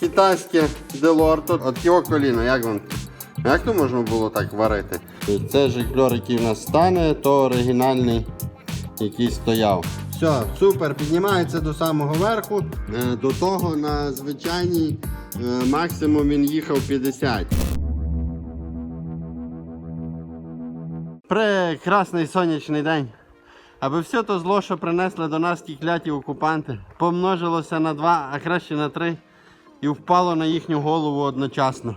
Китайське делорто. От його коліно, як вам? Як то можна було так варити? Це жикльор, який в нас стане, то оригінальний, який стояв. Все, супер, піднімається до самого верху. Е, До того на звичайній е, максимум він їхав 50. Прекрасний сонячний день. Аби все то зло, що принесли до нас ті кляті окупанти, помножилося на два, а краще на три, і впало на їхню голову одночасно.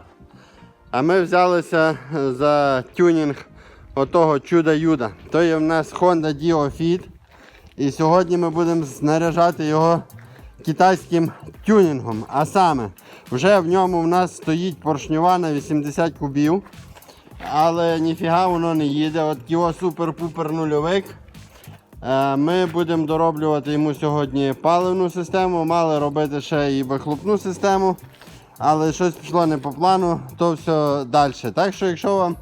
А ми взялися е, за тюнінг отого чуда Юда. То є в нас Honda Dio Fit. І сьогодні ми будемо знаряжати його китайським тюнінгом. А саме, вже в ньому в нас стоїть поршньова на 80 кубів. Але ніфіга воно не їде. От його супер-пупер нульовик. Е, Ми будемо дороблювати йому сьогодні паливну систему, мали робити ще і вихлопну систему, але щось пішло не по плану, то все далі. Так що, якщо вам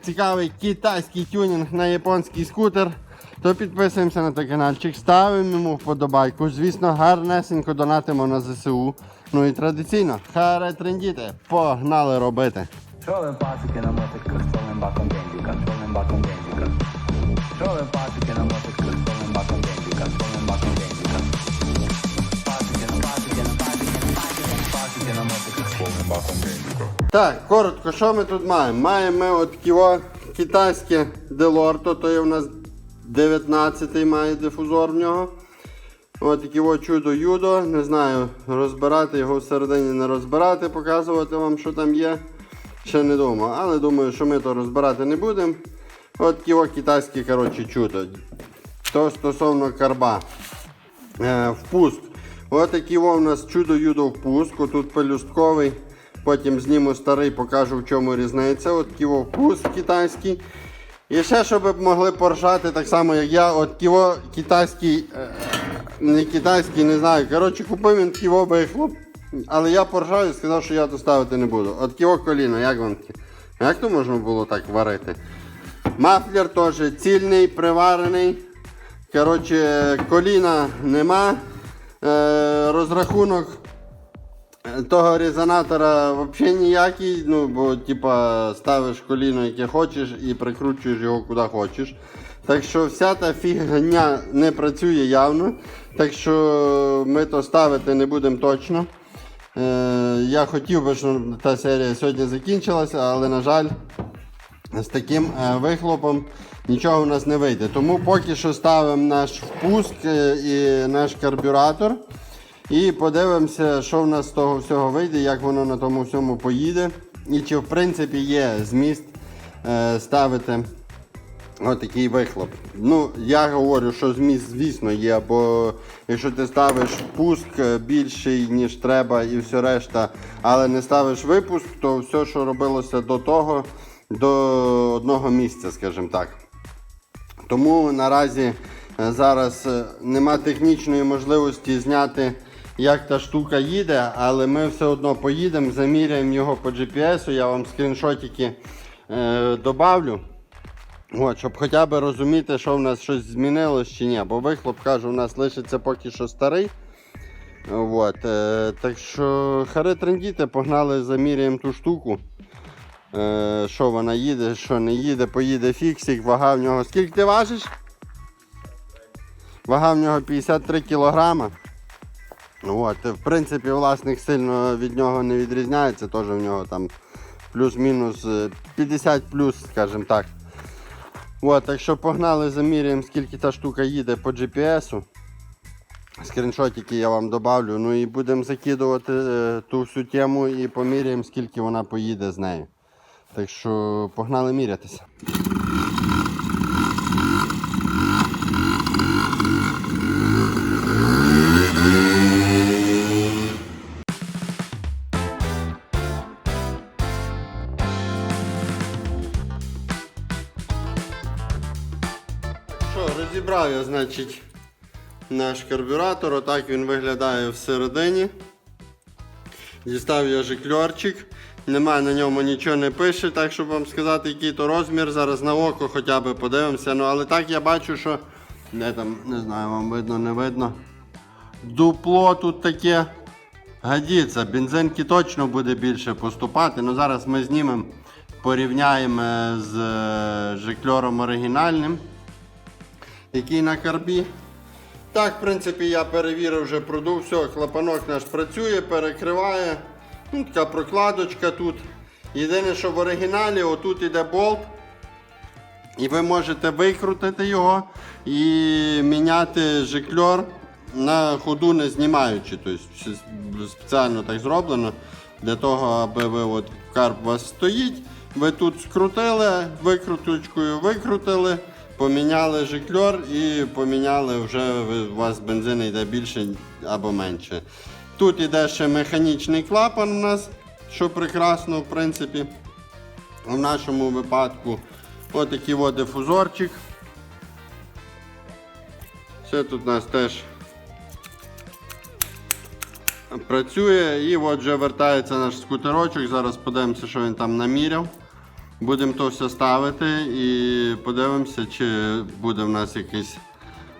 цікавий китайський тюнінг на японський скутер, то підписуємося на той каналчик, ставимо йому вподобайку. Звісно, гарнесенько донатимо на ЗСУ. Ну і традиційно, харе трендіти, погнали робити. A motorcycle, trolling back on Benjica, trolling back on Benjica. Так, коротко, що ми тут маємо? Маємо ми от ківо китайське делорто, то є у нас 19-й має дифузор в нього. От таке чудо юдо. Не знаю, розбирати його всередині не розбирати, показувати вам, що там є. Ще не думав, але думаю, що ми то розбирати не будемо. От ківо китайське коротше, чудо. То стосовно карба. Е, впуск. Ось такий у нас чудо юдо впуск. Тут пелюстковий. Потім зніму старий, покажу в чому різниця. От такий во впуск китайський. І ще, щоб могли поржати, так само як я, от ківо китайський, е, не китайський, не знаю. Коротше, купив він ківо вихлоп, але я поржав і сказав, що я то ставити не буду. От ківо коліно, як вам? Як то можна було так варити? Мафлер теж цільний, приварений. Коротше, коліна нема. Е, розрахунок того резонатора взагалі ніякий. Ну, бо типа ставиш коліно, яке хочеш, і прикручуєш його куди хочеш. Так що вся та фігня не працює явно. Так що ми то ставити не будемо точно. Е, я хотів би, щоб та серія сьогодні закінчилася, але на жаль, з таким е, вихлопом нічого у нас не вийде. Тому поки що ставимо наш впуск е, і наш карбюратор. І подивимося, що в нас з того всього вийде, як воно на тому всьому поїде. І чи в принципі є зміст е, ставити отакий вихлоп. Ну, я говорю, що зміст, звісно, є, бо якщо ти ставиш впуск більший, ніж треба, і все решта, але не ставиш випуск, то все, що робилося до того, до одного місця, скажімо так. Тому наразі е, зараз е, нема технічної можливості зняти, як та штука їде, але ми все одно поїдемо, заміряємо його по GPS, я вам скріншотики е, добавлю. От, щоб хоча б розуміти, що в нас щось змінилось чи ні. Бо вихлоп кажу, у нас лишиться поки що старий. От, е, так що харе трендіти, погнали, заміряємо ту штуку. Е, що вона їде, що не їде, поїде фіксик, вага в нього. Скільки ти важиш? Вага в нього 53 кілограма. От, в принципі, власник сильно від нього не відрізняється, теж в нього там плюс-мінус е, 50 плюс, скажімо так. От, так що погнали, заміряємо, скільки та штука їде по GPS. Скріншотики я вам добавлю. Ну і будемо закидувати е, ту всю тему і поміряємо, скільки вона поїде з нею. Так що погнали мірятися. Що, розібрав я, значить, наш карбюратор. Отак він виглядає всередині. Дістав я жикльорчик. Немає на ньому нічого не пише, так щоб вам сказати, який то розмір. Зараз на око хоча б подивимося. Ну, але так я бачу, що. Де там, не знаю, вам видно, не видно. Дупло тут таке Годиться, бензинки точно буде більше поступати. Ну зараз ми знімемо, порівняємо е, з е, жикльором оригінальним, який на карбі. Так, в принципі, я перевірив вже продув, все, клапанок наш працює, перекриває. Ну, така прокладочка тут. Єдине, що в оригіналі отут іде болт. І ви можете викрутити його і міняти жикльор на ходу не знімаючи. Тобто спеціально так зроблено для того, аби ви от карп у вас стоїть. Ви тут скрутили, викруточкою викрутили, поміняли жикльор і поміняли вже у вас бензин йде більше або менше. Тут іде ще механічний клапан у нас, що прекрасно, в принципі. В нашому випадку отакий от дифузорчик. Все тут у нас теж працює і от вже вертається наш скутерочок. Зараз подивимося, що він там наміряв. Будемо то все ставити і подивимося, чи буде в нас якесь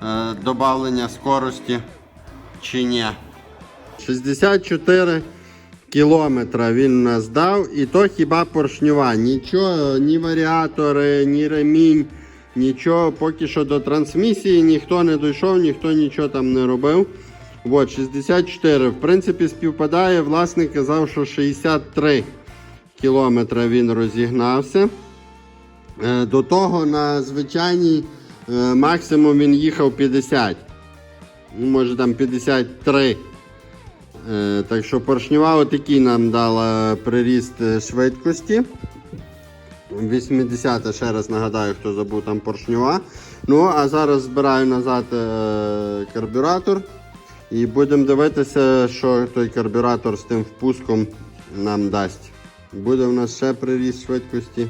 е, додавлення скорості чи ні. 64 кілометра він нас дав, і то хіба поршньова. Нічого, ні варіатори, ні ремінь, нічого. Поки що до трансмісії ніхто не дійшов, ніхто нічого там не робив. От, 64. В принципі, співпадає. Власник казав, що 63 кілометра він розігнався. Е, До того на звичайній е, максимум він їхав 50. Ну, Може там 53. Е, Так що поршнева отакий нам дала приріст е, швидкості. 80 ще раз нагадаю, хто забув там поршнева. Ну, а зараз збираю назад е, карбюратор. І будемо дивитися, що той карбюратор з тим впуском нам дасть. Буде в нас ще приріст швидкості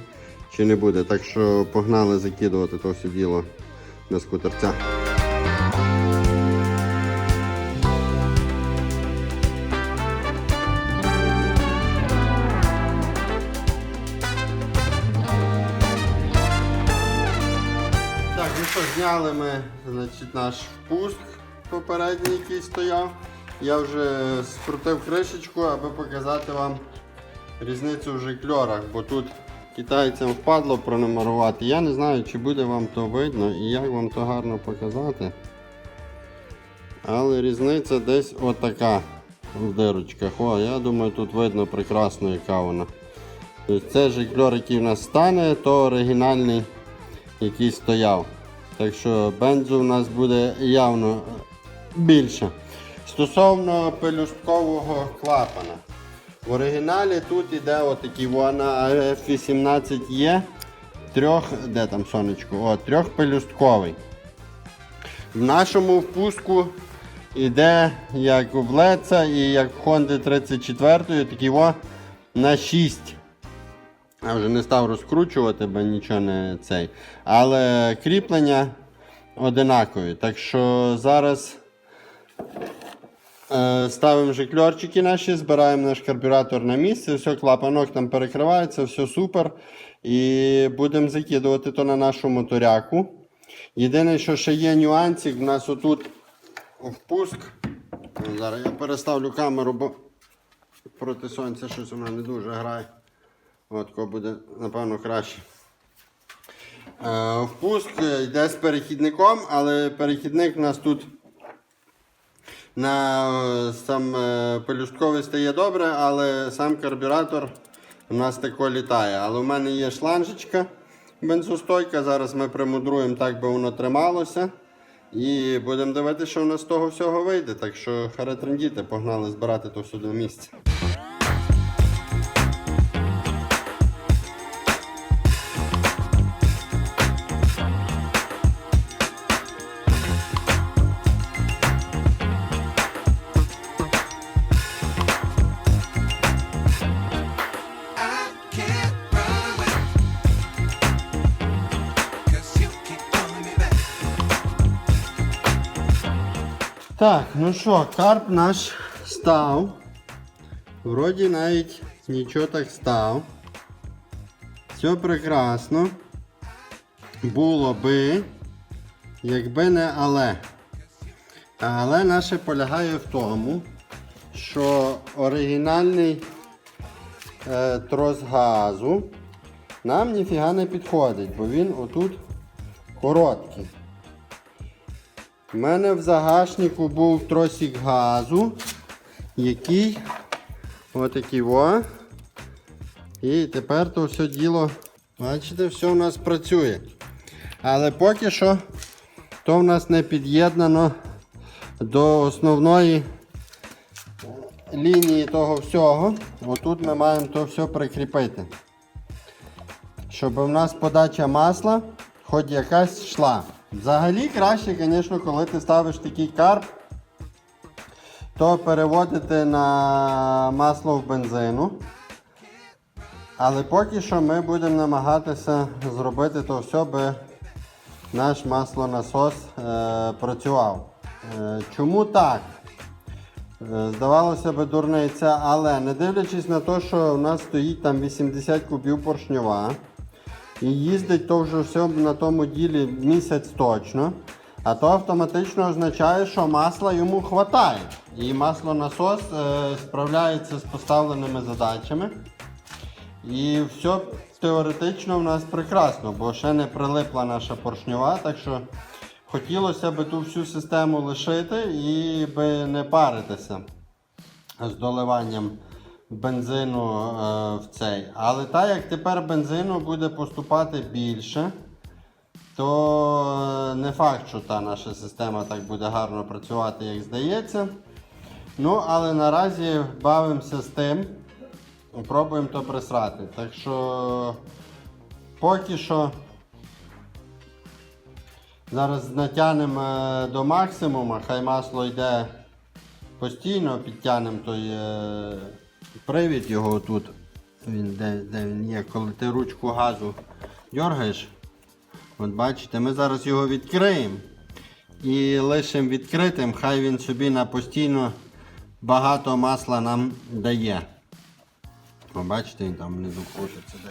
чи не буде. Так що погнали закидувати то все діло на скутерця. Що, зняли ми значить, наш впуск попередній, який стояв. Я вже скрутив кришечку, аби показати вам різницю в жикльорах, бо тут китайцям впадло пронумерувати. Я не знаю, чи буде вам то видно і як вам то гарно показати. Але різниця десь отака в дирочках. О, я думаю, тут видно прекрасно, яка вона. Тобто це жикльор, який в нас стане, то оригінальний який стояв. Так що бензу у нас буде явно більше. Стосовно пелюсткового клапана. В оригіналі тут іде отакий вона F18E. Трьох, де там сонечко? О, трьохпелюстковий. В нашому впуску іде як в Леца і як в Honda 34 такий о на 6. Я вже не став розкручувати, бо нічого не цей. Але кріплення одинакові. Так що зараз е, ставимо жикльорчики наші, збираємо наш карбюратор на місце, все, клапанок там перекривається, все супер. І будемо закидувати то на нашу моторяку. Єдине, що ще є нюансик, в нас отут впуск. Зараз я переставлю камеру, бо проти сонця щось вона не дуже грає. От, ко буде, напевно, краще. Е, впуск йде з перехідником, але перехідник у нас тут на е, сам е, пелюстковий стає добре, але сам карбюратор у нас тако літає. Але в мене є шланжечка бензостойка. Зараз ми примудруємо так, би воно трималося. І будемо дивитися, що в нас з того всього вийде. Так що харетрендіти, погнали збирати то все до місця. Так, ну що, карп наш став. Вроді навіть нічого так став. Все прекрасно. Було би, якби не але. Але наше полягає в тому, що оригінальний е, трос газу нам ніфіга не підходить, бо він отут короткий. У мене в загашнику був тросик газу, який отакий во. І тепер то все діло, бачите, все у нас працює. Але поки що то в нас не під'єднано до основної лінії того всього. Отут ми маємо то все прикріпити. Щоб у нас подача масла хоч якась йшла. Взагалі краще, звісно, коли ти ставиш такий карп, то переводити на масло в бензину. Але поки що ми будемо намагатися зробити то все, би наш маслонасос е, працював. Е, чому так? Е, Здавалося би, дурниця, але не дивлячись на те, що у нас стоїть там 80 кубів поршньова, і їздить то вже все на тому ділі місяць точно, а то автоматично означає, що масла йому вистачає. І маслонасос е, справляється з поставленими задачами. І все теоретично в нас прекрасно, бо ще не прилипла наша поршньова, так що хотілося б ту всю систему лишити і би не паритися з доливанням бензину е, в цей. Але так як тепер бензину буде поступати більше, то е, не факт, що та наша система так буде гарно працювати, як здається. Ну, але наразі бавимося з тим. І Пробуємо то присрати. Так що поки що зараз натягнемо е, до максимуму, хай масло йде постійно, підтягнемо той привід його тут. Він, де, де він є, коли ти ручку газу дергаєш. От бачите, ми зараз його відкриємо і лишимо відкритим, хай він собі на постійно багато масла нам дає. О, бачите, він там внизу крутиться де.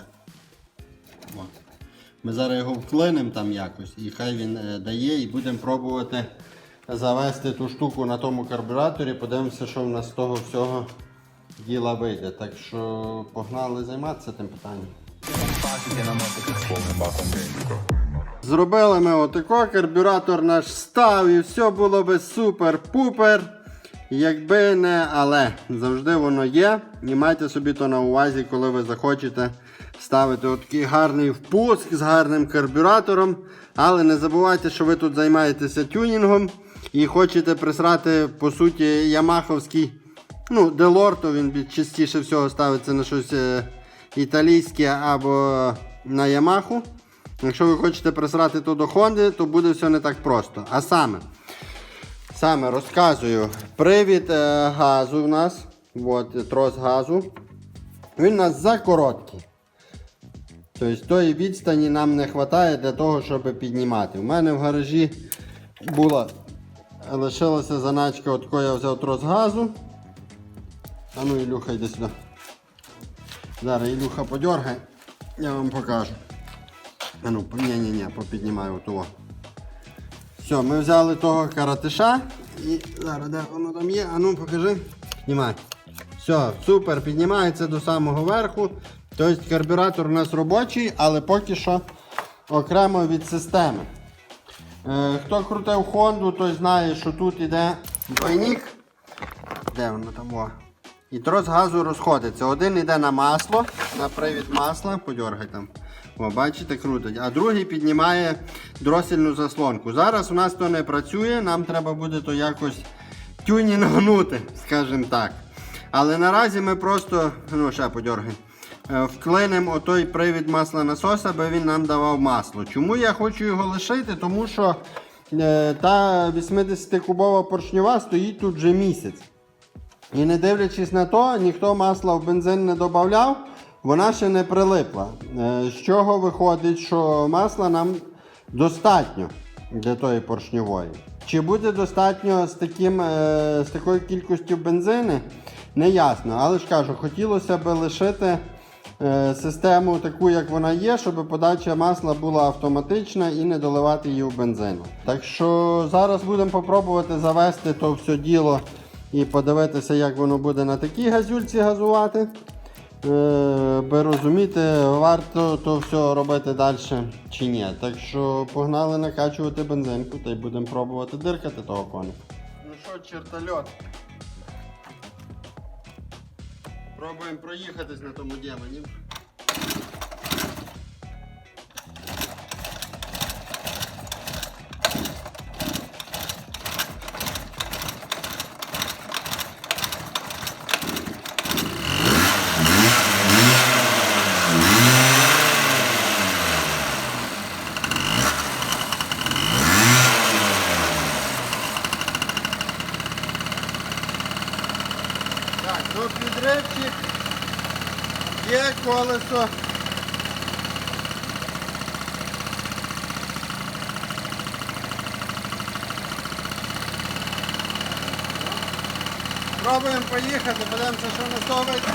Ми зараз його вклинимо там якось і хай він е, дає і будемо пробувати завести ту штуку на тому карбюраторі, подивимося, що в нас з того всього діла вийде. Так що погнали займатися тим питанням. Зробили ми отако, карбюратор наш став і все було би супер-пупер. Якби не, але завжди воно є. І майте собі то на увазі, коли ви захочете ставити отакий гарний впуск з гарним карбюратором. Але не забувайте, що ви тут займаєтеся тюнінгом і хочете присрати, по суті, ямаховський. Ну, Делорто він частіше всього ставиться на щось е, італійське або на Ямаху. Якщо ви хочете присрати то до Honda, то буде все не так просто. А саме, саме розказую, привід е, газу в нас, от, трос газу, він у нас закороткий. Тобто тої відстані нам не вистачає для того, щоб піднімати. У мене в гаражі була, лишилася заначка, от я взяв трос газу. А ну, Ілюха, йди сюди. Зараз Ілюха подергай, я вам покажу. А ну, ні-ні-ні, попіднімаю того. Все, ми взяли того каратиша і зараз де воно там є, а ну покажи. Знімай. Все, супер, піднімається до самого верху. Тобто карбюратор у нас робочий, але поки що окремо від системи. Е, хто крутив Хонду, той знає, що тут іде двойник. Де воно там? О. І трос газу розходиться. Один йде на масло, на привід масла, подергай там. О, бачите, крутить. А другий піднімає дросільну заслонку. Зараз у нас то не працює, нам треба буде то якось тюнінгнути, скажімо так. Але наразі ми просто, ну ще подергай, е, вклинемо отой привід масла насоса, аби він нам давав масло. Чому я хочу його лишити? Тому що е, та 80-кубова поршньова стоїть тут вже місяць. І не дивлячись на то, ніхто масла в бензин не додавав, вона ще не прилипла. Е, З чого виходить, що масла нам достатньо для тої поршньової. Чи буде достатньо з, таким, е, з такою кількістю бензини, не ясно. Але ж кажу, хотілося б лишити е, систему таку, як вона є, щоб подача масла була автоматична і не доливати її в бензину. Так що зараз будемо попробувати завести то все діло і подивитися, як воно буде на такій газюльці газувати. Е, би розуміти, варто то все робити далі чи ні. Так що погнали накачувати бензинку та й будемо пробувати диркати того коника. Ну що, чертольот. Пробуємо проїхатись на тому демоні. Так, ну підривчик. Є колесо. Пробуємо поїхати, подивимося, що на то вийде.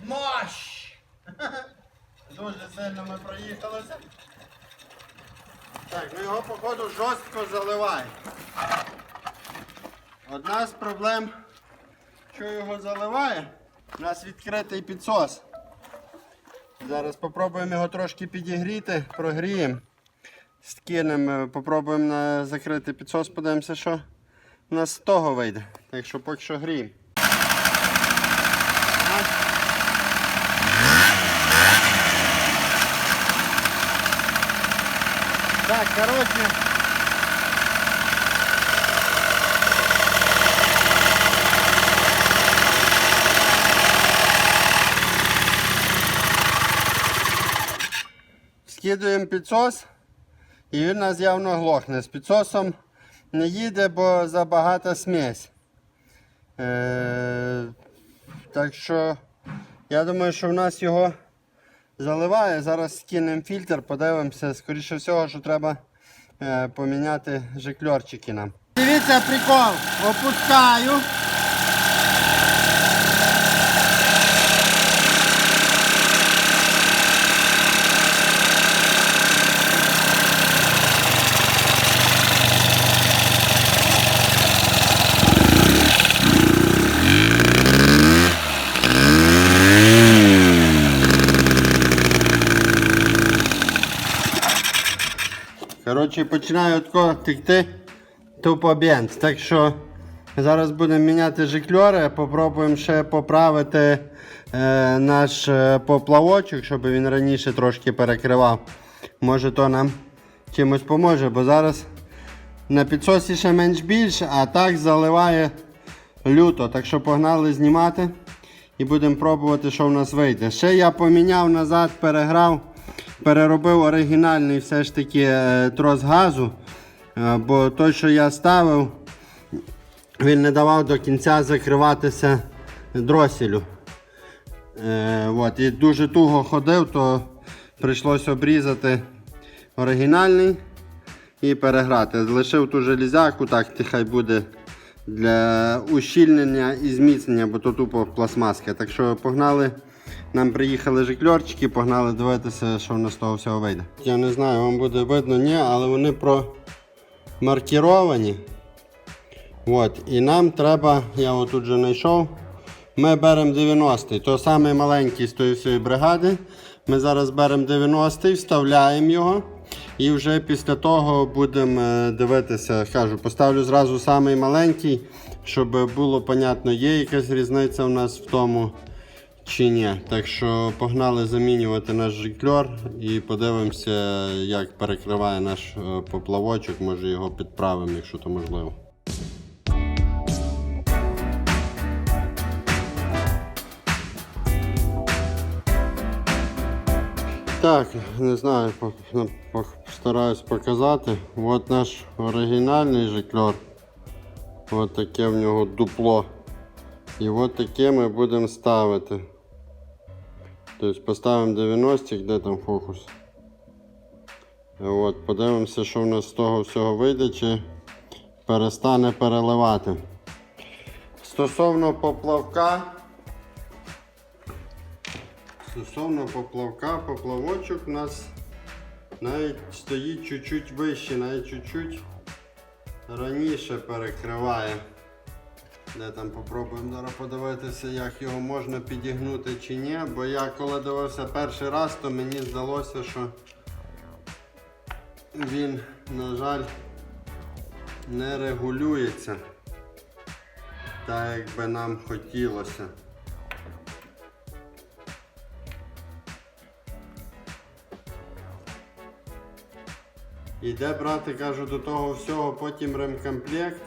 Мощ! Дуже сильно ми проїхалися. Так, ну його походу жорстко заливає. Одна з проблем, що його заливає, у нас відкритий підсос. Зараз спробуємо його трошки підігріти, прогріємо. Скинемо, попробуємо на закритий підсос, подивимося, що у нас з того вийде. Так що поки що гріємо. Так, коротше. Скидуємо підсос і він у нас явно глохне. З підсосом не їде, бо забагата смесь. Е, так що я думаю, що в нас його заливає. Зараз скинемо фільтр, подивимося. Скоріше всього, що треба е, поміняти жикльорчики нам. Дивіться прикол. Опускаю. Коротше, починає отко текти тупо бенз. Так що зараз будемо міняти жикльори, попробуємо ще поправити е, наш е, поплавочок, щоб він раніше трошки перекривав. Може то нам чимось поможе, бо зараз на підсосі ще менш більше, а так заливає люто. Так що погнали знімати і будемо пробувати, що в нас вийде. Ще я поміняв назад, переграв, переробив оригінальний все ж таки е, трос газу. Е, Бо той, що я ставив, він не давав до кінця закриватися дроселю. Е, от, і дуже туго ходив, то прийшлося обрізати оригінальний і переграти. Лишив ту железяку, так хай буде для ущільнення і зміцнення, бо то тупо пластмаска. Так що погнали, нам приїхали жикльорчики, погнали дивитися, що в нас з того всього вийде. Я не знаю, вам буде видно, ні, але вони промаркіровані. От, і нам треба, я отут вже знайшов. Ми беремо 90-й, то самий маленький з тої всієї бригади. Ми зараз беремо 90-й, вставляємо його. І вже після того будемо е, дивитися, кажу, поставлю зразу самий маленький, щоб було понятно, є якась різниця у нас в тому чи ні. Так що погнали замінювати наш жикльор і подивимося, як перекриває наш е, поплавочок, може його підправимо, якщо то можливо. Так, не знаю, по- на- по- стараюсь показати. От наш оригінальний жикльор. От таке в нього дупло. І от таке ми будемо ставити. Тобто поставимо 90 де там фокус. От, подивимося, що в нас з того всього вийде, чи перестане переливати. Стосовно поплавка. Стосовно поплавка, поплавочок у нас навіть стоїть чуть-чуть вище, навіть чуть-чуть раніше перекриває. Де там попробуємо зараз подивитися, як його можна підігнути чи ні. Бо я коли дивився перший раз, то мені здалося, що він, на жаль, не регулюється так, як би нам хотілося. І де брати, кажу, до того всього потім ремкомплект,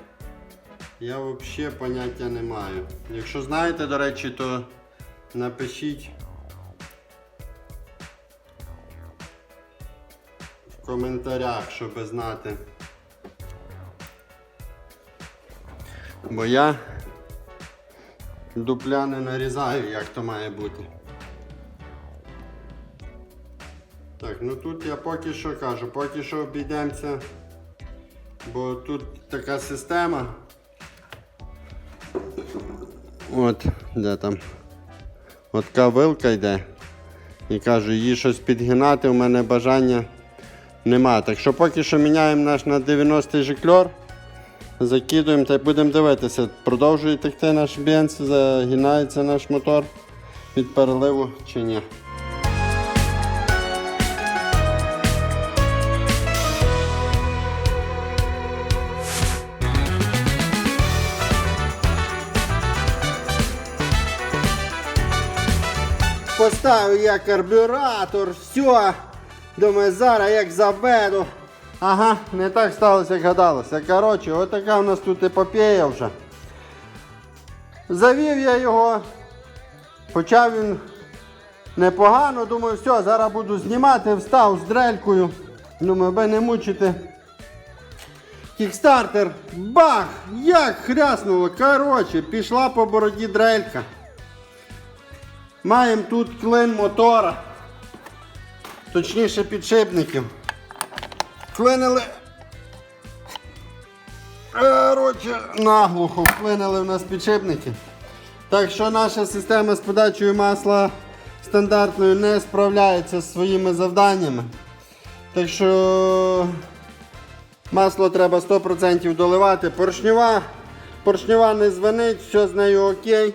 я взагалі поняття не маю. Якщо знаєте, до речі, то напишіть в коментарях, щоб знати. Бо я дупля не нарізаю, як то має бути. Так, ну тут я поки що кажу, поки що обійдемося, бо тут така система. От, де там. От така вилка йде. І кажу, її щось підгинати, у мене бажання нема. Так що поки що міняємо наш на 90-й жикльор. Закидуємо та й будемо дивитися, продовжує текти наш бенз, загинається наш мотор від переливу чи ні. Поставив я карбюратор, все. Думаю, зараз як заведу. Ага, не так сталося, як гадалося. Коротше, отака у нас тут епопея вже. Завів я його. Почав він непогано. Думаю, все, зараз буду знімати, встав з дрелькою. Думаю, би не мучити. Кікстартер. Бах! Як хряснуло. Коротше, пішла по бороді дрелька. Маємо тут клин мотора. Точніше підшипників. Клинили. Коротше, наглухо вклинили в нас підшипники. Так що наша система з подачею масла стандартною не справляється з своїми завданнями. Так що масло треба 100% доливати. Поршнева, поршнева не звенить, все з нею окей.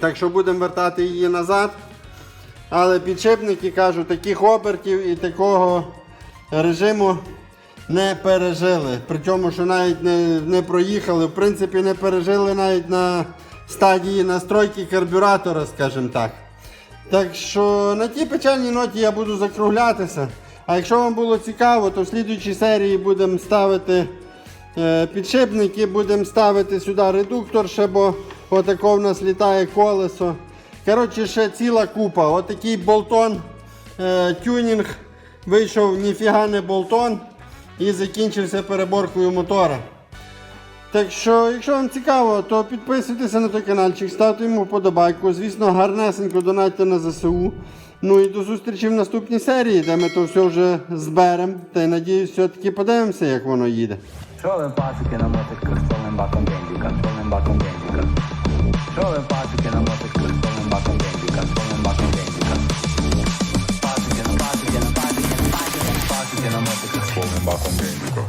Так що будемо вертати її назад. Але підшипники, кажу, таких обертів і такого режиму не пережили. Причому, що навіть не, не проїхали, в принципі, не пережили навіть на стадії настройки карбюратора, скажімо так. Так що на тій печальній ноті я буду закруглятися. А якщо вам було цікаво, то в слідуючій серії будемо ставити е, підшипники, будемо ставити сюди редуктор, ще, бо отако в нас літає колесо. Коротше, ще ціла купа. Отакий болтон е, тюнінг вийшов ніфіга не болтон і закінчився переборкою мотора. Так що, якщо вам цікаво, то підписуйтеся на той каналчик, ставте йому вподобайку. Звісно, гарнесенько донатьте на ЗСУ. Ну і до зустрічі в наступній серії, де ми то все вже зберемо. Та й надіюсь, все-таки подивимося, як воно їде. Ви пасики на мотиках з повним баком бензика? Trove pace che non va per quel come un bacio in vendita, come un bacio in vendita. Pace che non pace che non pace che non pace che non va per quel come un bacio in vendita.